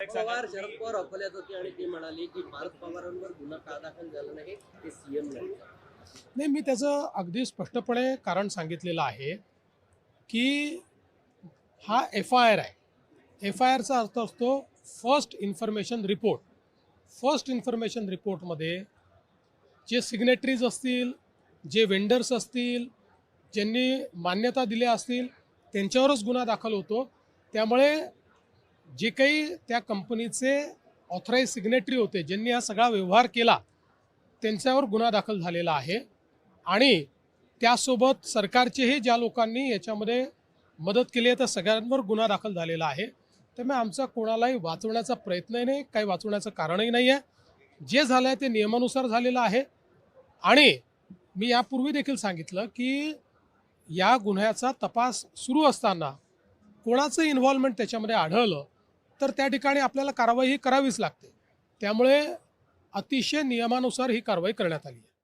पवार शरद पवार अकोल्यात होते आणि ते म्हणाले की भारत पवारांवर गुन्हा का दाखल झाला नाही ते सीएम नाही नाही मी त्याचं अगदी स्पष्टपणे कारण सांगितलेलं आहे की हा एफ आय आर आहे. एफ आय आरचा अर्थ असतो first information report first information रिपोर्टमध्ये जे सिग्नेटरीज असतील जे वेंडर्स असतील ज्यांनी मान्यता दिल्या असतील त्यांच्यावरच गुन्हा दाखल होतो. त्यामुळे जे काही त्या कंपनीचे ऑथराईज सिग्नेटरी होते ज्यांनी हा सगळा व्यवहार केला त्यांच्यावर गुन्हा दाखल झालेला आहे. आणि त्यासोबत सरकारचेही ज्या लोकांनी याच्यामध्ये मदत केली आहे त्या सगळ्यांवर गुन्हा दाखल झालेला आहे. त्यामुळे आमचा कोणालाही वाचवण्याचा प्रयत्नही नाही काही वाचवण्याचं कारणही नाही आहे जे झालं आहे ते नियमानुसार झालेलं आहे. आणि मी यापूर्वी देखील सांगितलं की या गुन्ह्याचा तपास सुरू असताना कोणाचं इन्व्हॉल्वमेंट त्याच्यामध्ये आढळलं तर त्या ठिकाणी आपल्याला कारवाई ही करावीच लागते. त्यामुळे अतिशय नियमानुसार ही कारवाई करण्यात आली आहे.